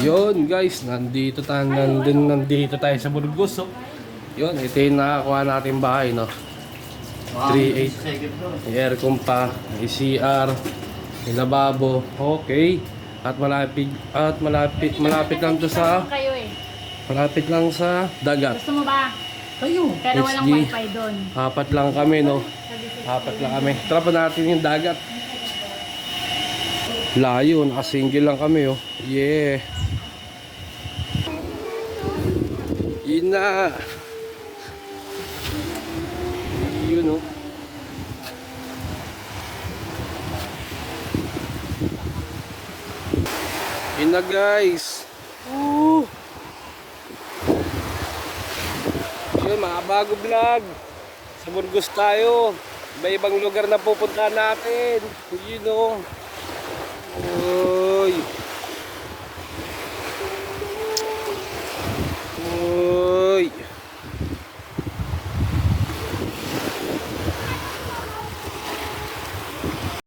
Yun guys, nandito tayo, nandun, nandito tayo sa Burgos. Oh. Yun, ito yung nakakuha natin bahay, no? 3.8. May aircon pa, may CR, may lababo. Okay. At malapit at malapit malapit lang to sa Kayo eh. malapit lang sa dagat. Gusto mo ba? Kayo. Pero walang SG. wifi doon. Apat lang kami, no? Apat lang kami. Tara pa natin yung dagat. Layo, nakasingle lang kami, oh. Yeah. Yun na. Yun, oh. Yun na, guys. Woo! Yun, mga bago vlog. Sa Burgos tayo. Iba ibang lugar na pupunta natin. You know. Oh.